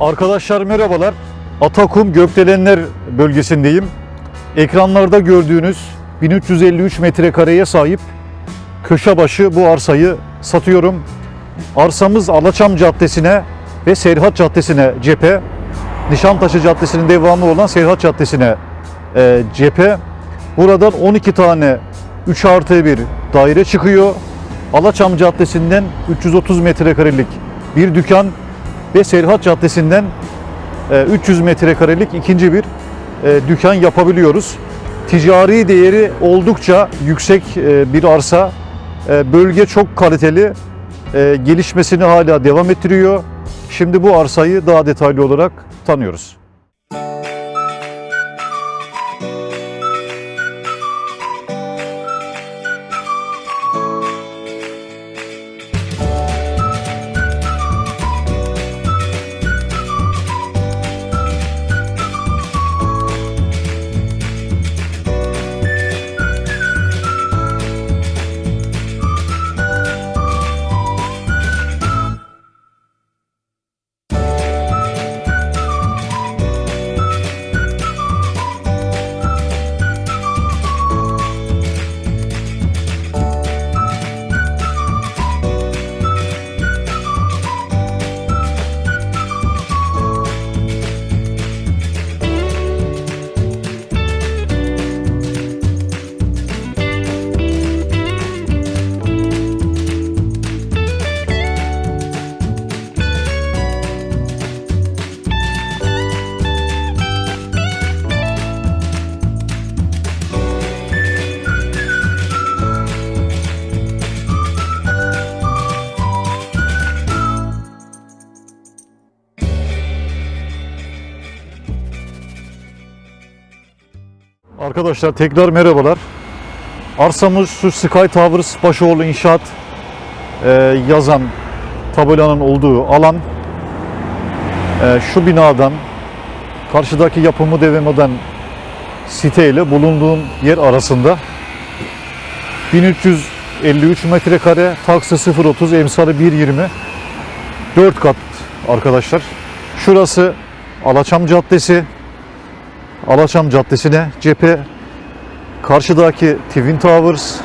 Arkadaşlar merhabalar. Atakum Gökdelenler bölgesindeyim. Ekranlarda gördüğünüz 1353 metrekareye sahip köşe başı bu arsayı satıyorum. Arsamız Alaçam Caddesi'ne ve Serhat Caddesi'ne cephe. Nişantaşı Caddesi'nin devamı olan Serhat Caddesi'ne e, cephe. Buradan 12 tane 3 artı 1 daire çıkıyor. Alaçam Caddesi'nden 330 metrekarelik bir dükkan ve Serhat Caddesi'nden e, 300 metrekarelik ikinci bir e, dükkan yapabiliyoruz. Ticari değeri oldukça yüksek e, bir arsa. E, Bölge çok kaliteli. E, Gelişmesini hala devam ettiriyor. Şimdi bu arsayı daha detaylı olarak tanıyoruz. Arkadaşlar tekrar merhabalar. Arsamız şu Sky Towers Başoğlu İnşaat e, yazan tabelanın olduğu alan. E, şu binadan karşıdaki yapımı devam eden site ile bulunduğum yer arasında 1353 metrekare taksı 030 emsali 1.20 4 kat arkadaşlar. Şurası Alaçam Caddesi. Alaçam Caddesi'ne cephe karşıdaki Twin Towers.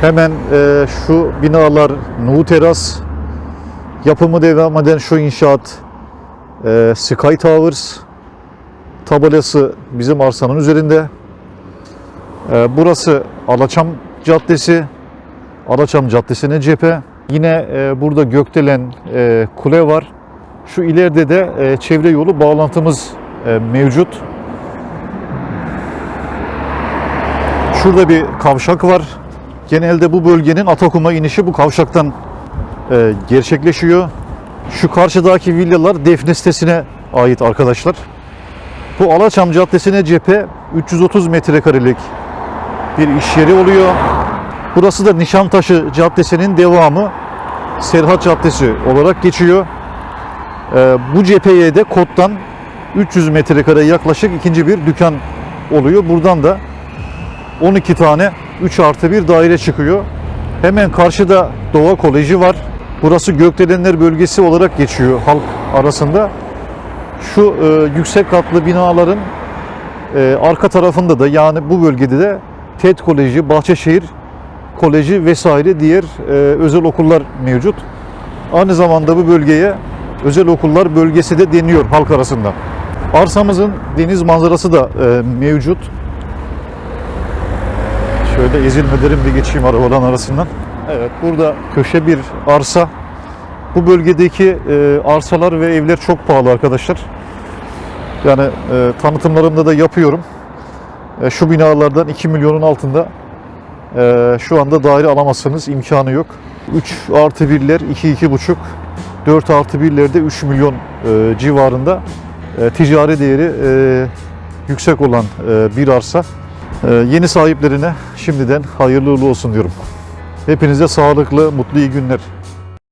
Hemen e, şu binalar Nuhu Teras yapımı devam eden şu inşaat e, Sky Towers. Tabelası bizim arsanın üzerinde. E, burası Alaçam Caddesi. Alaçam Caddesi'ne cephe. Yine e, burada gökdelen e, kule var. Şu ileride de e, çevre yolu bağlantımız mevcut. Şurada bir kavşak var. Genelde bu bölgenin Atakum'a inişi bu kavşaktan e, gerçekleşiyor. Şu karşıdaki villalar defne sitesine ait arkadaşlar. Bu Alaçam Caddesi'ne cephe 330 metrekarelik bir iş yeri oluyor. Burası da Nişantaşı Caddesi'nin devamı Serhat Caddesi olarak geçiyor. Ee, bu cepheye de koddan 300 metrekare yaklaşık ikinci bir dükkan oluyor. Buradan da 12 tane 3 artı bir daire çıkıyor. Hemen karşıda Doğa Koleji var. Burası Gökdelenler bölgesi olarak geçiyor halk arasında. Şu e, yüksek katlı binaların e, arka tarafında da yani bu bölgede de TED Koleji, Bahçeşehir Koleji vesaire diğer e, özel okullar mevcut. Aynı zamanda bu bölgeye özel okullar bölgesi de deniyor halk arasında. Arsamızın deniz manzarası da e, mevcut. Şöyle ezilmelerim bir geçeyim arabaların arasından. Evet burada köşe bir arsa. Bu bölgedeki e, arsalar ve evler çok pahalı arkadaşlar. Yani e, tanıtımlarımda da yapıyorum. E, şu binalardan 2 milyonun altında e, şu anda daire alamazsanız imkanı yok. 3 artı 1'ler 2-2,5 4 artı 1'lerde 3 milyon e, civarında e, ticari değeri e, yüksek olan e, bir arsa. Yeni sahiplerine şimdiden hayırlı olsun diyorum. Hepinize sağlıklı, mutlu iyi günler.